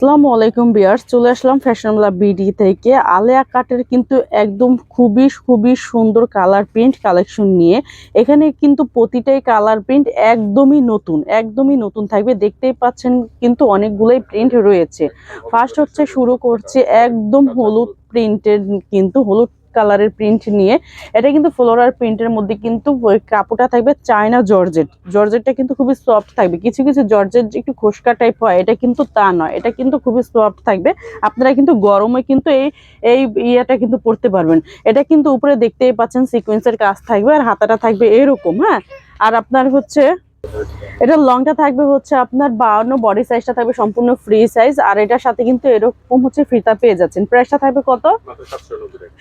আসসালামু আলাইকুম বিয়ার্স চলে আসলাম ফ্যাশনেবলা বিডি থেকে। আলেয়া কাটের কিন্তু একদম খুবই খুবই সুন্দর কালার প্রিন্ট কালেকশন নিয়ে। এখানে কিন্তু প্রতিটাই কালার প্রিন্ট একদমই নতুন একদমই নতুন থাকবে। দেখতেই পাচ্ছেন কিন্তু অনেকগুলোই প্রিন্ট রয়েছে। ফার্স্ট হচ্ছে শুরু করছে একদম হলুদ প্রিন্টের কিন্তু, হলুদ কালারের প্রিন্ট নিয়ে। এটা কিন্তু ফ্লোরার প্রিন্টের মধ্যে কিন্তু কাপড়টা থাকবে চায়না জর্জেট। জর্জেটটা কিন্তু খুবই সফট থাকবে। কিছু কিছু জর্জেট একটু খোসকা টাইপ হয়, এটা কিন্তু তা নয়। এটা কিন্তু খুবই সফট থাকবে। আপনারা কিন্তু গরমে কিন্তু এই এই ইয়েটা কিন্তু পরতে পারবেন। এটা কিন্তু উপরে দেখতেই পাচ্ছেন সিকোয়েন্সের কাজ থাকবে আর হাতাটা থাকবে এরকম হ্যাঁ? আর আপনার হচ্ছে এটা লংটা থাকবে হচ্ছে আপনার বাউন্ন বডি সাইজটা থাকবে সম্পূর্ণ ফ্রি সাইজ আর এটার সাথে কিন্তু এরকম হচ্ছে ফিতা পেয়ে যাচ্ছেন। প্রাইসটা থাকবে কত?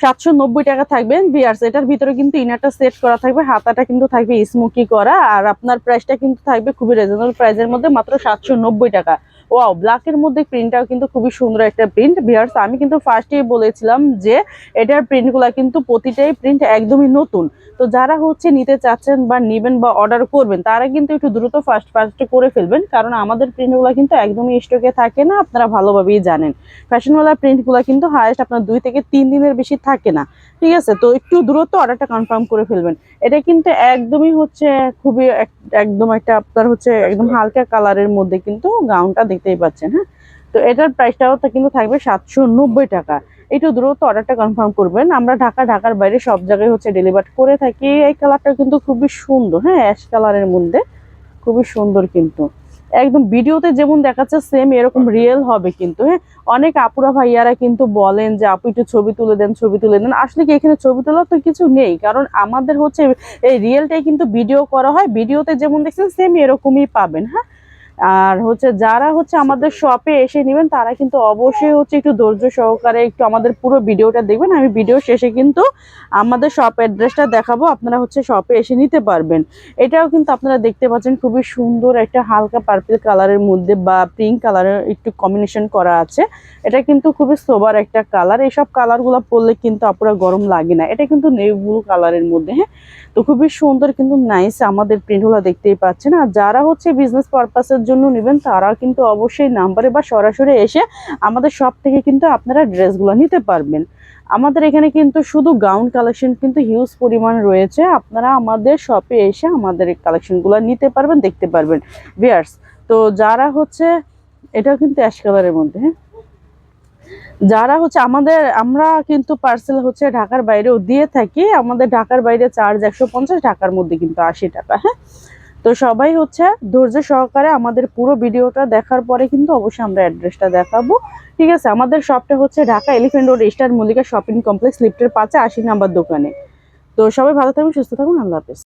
সাতশো নব্বই টাকা থাকবে। বিয়ার্স এটার ভিতরে কিন্তু ইনারটা সেট করা থাকবে, হাতাটা কিন্তু থাকবে স্মোকি করা, আর আপনার প্রাইসটা কিন্তু থাকবে খুবই রিজনেবল প্রাইসের মধ্যে মাত্র সাতশো নব্বই টাকা। ওয়াও ব্ল্যাকের মধ্যে প্রিন্টটাও কিন্তু খুবই সুন্দর একটা প্রিন্ট বিয়ার্স আমি কিন্তু ফার্স্টেই বলেছিলাম যে এটার প্রিন্টগুলো কিন্তু প্রতিটাই প্রিন্ট একদমই নতুন। তো যারা হচ্ছে নিতে চাচ্ছেন বা নেবেন বা অর্ডার করবেন, তারা কিন্তু একটু দ্রুত ফার্স্ট ফার্স্টে করে ফেলবেন। কারণ আমাদের প্রিন্টগুলো কিন্তু একদমই স্টকে থাকে না আপনারা ভালোভাবেই জানেন। ফ্যাশনওয়ালা প্রিন্টগুলো কিন্তু হায়েস্ট আপনার দুই থেকে তিন দিনের বেশি থাকে না। ঠিক আছে? তো একটু দ্রুত অর্ডারটা কনফার্ম করে ফেলবেন। এটা কিন্তু একদমই হচ্ছে খুবই একদম একটা আপনার হচ্ছে একদম হালকা কালারের মধ্যে কিন্তু গাউনটা দেখতেই পাচ্ছেন হ্যাঁ? তো এটার প্রাইসটাও তো কিন্তু থাকবে সাতশো নব্বই টাকা। একটু দ্রুত অর্ডারটা কনফার্ম করবেন। আমরা ঢাকা ঢাকার বাইরে সব জায়গায় হচ্ছে ডেলিভার করে থাকি। এই কালারটা কিন্তু খুবই সুন্দর হ্যাঁ? অ্যাশ কালারের মধ্যে। খুবই সুন্দর কিন্তু। একদম ভিডিওতে যেমন দেখাচ্ছে সেম এরকম রিয়েল হবে কিন্তু হ্যাঁ? অনেক আপুরা ভাইয়ারা কিন্তু বলেন যে আপু একটু ছবি তুলে দেন ছবি তুলে দেন। আসলে কি এখানে ছবি তোলার তো কিছু নেই কারণ আমাদের হচ্ছে এই রিয়েলটাই কিন্তু ভিডিও করা হয়। ভিডিওতে যেমন দেখছেন সেম এরকমই পাবেন হ্যাঁ? আর হচ্ছে যারা হচ্ছে আমাদের শপে এসে নেবেন, তারা কিন্তু অবশ্যই হচ্ছে একটু ধৈর্য সহকারে একটু আমাদের পুরো ভিডিওটা দেখবেন। আমি ভিডিও শেষে কিন্তু আমাদের শপ অ্যাড্রেসটা দেখাবো, আপনারা হচ্ছে শপে এসে নিতে পারবেন। এটাও কিন্তু আপনারা দেখতে পাচ্ছেন, খুবই সুন্দর একটা হালকা পার্পল কালারের মধ্যে বা পিঙ্ক কালারের একটু কম্বিনেশন করা আছে। এটা কিন্তু খুবই সোবার একটা কালার এইসব কালারগুলো পরলে কিন্তু আপনারা গরম লাগে না। এটা কিন্তু নেভি ব্লু কালারের মধ্যে হ্যাঁ? তো খুবই সুন্দর কিন্তু নাইস আমাদের প্রিন্টগুলো দেখতেই পাচ্ছেন। আর যারা হচ্ছে বিজনেস পারপাসের জন্য নেবেন, তারা কিন্তু অবশ্যই নাম্বারে বা সরাসরি এসে আমাদের শপ থেকে কিন্তু আপনারা ড্রেসগুলো নিতে পারবেন। আমাদের এখানে কিন্তু শুধু গাউন কালেকশন কিন্তু হিউজ পরিমাণ রয়েছে। আপনারা আমাদের শপে এসে আমাদের কালেকশনগুলো নিতে পারবেন, দেখতে পারবেন। বিয়ার্স তো যারা হচ্ছে এটা কিন্তু অ্যাশ কালারের মধ্যে হ্যাঁ? যারা হচ্ছে আমাদের, আমরা কিন্তু পার্সেল হচ্ছে ঢাকার বাইরেও দিয়ে থাকি। আমাদের ঢাকার বাইরে চার্জ একশো পঞ্চাশ, ঢাকার মধ্যে কিন্তু আশি টাকা হ্যাঁ? তো সবাই হচ্ছে ধৈর্য সহকারে আমাদের পুরো ভিডিওটা দেখার পরে কিন্তু অবশ্যই আমরা অ্যাড্রেসটা দেখাবো। ঠিক আছে? আমাদের শপটা হচ্ছে Dhaka Elephant Road Star Mallika Shopping Complex লিফটের পাশে আশি নাম্বার দোকানে। তো সবাই ভালো থাকবেন সুস্থ থাকুন, আল্লাহ হাফেজ।